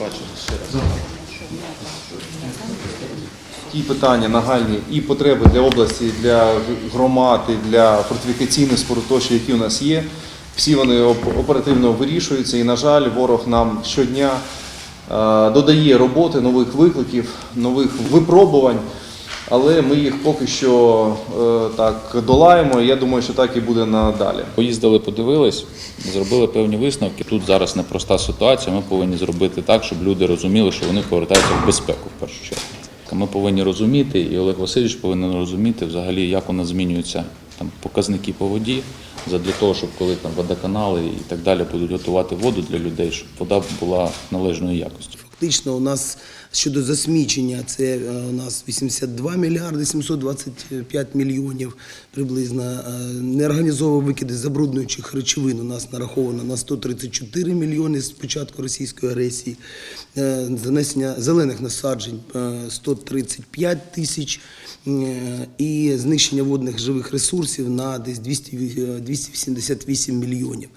Бачите, ще раз. Ті питання нагальні і потреби для області, для громад, і для фортифікаційних споруд, які у нас є, всі вони оперативно вирішуються. І, на жаль, ворог нам щодня е, додає роботи, нових викликів, нових випробувань. Але ми їх поки що е, так долаємо. і Я думаю, що так і буде надалі. Поїздили, подивились, зробили певні висновки. Тут зараз непроста ситуація. Ми повинні зробити так, щоб люди розуміли, що вони повертаються в безпеку в першу чергу. Ми повинні розуміти, і Олег Васильович повинен розуміти взагалі, як у нас змінюються там показники по воді, задля того, щоб коли там водоканали і так далі будуть готувати воду для людей, щоб вода була належної якості Фактично у нас щодо засмічення це е, у нас 82 мільярди 725 мільйонів приблизно. Е, Неорганізовані викиди забруднюючих речовин у нас нараховано на 134 мільйони з початку російської агресії. Е, Занесення зелених насаджень е, 135 тисяч. Е, І знищення водних живих ресурсів на десь 200, е, 288 мільйонів.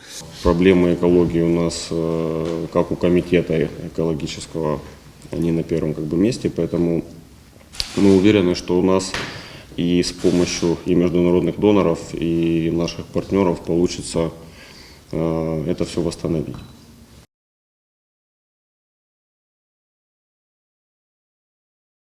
Проблемы экологии у нас, э, как у комитета экологического, они на первом как бы, месте, поэтому мы уверены, что у нас и с помощью и международных доноров, и наших партнеров получится э, это все восстановить.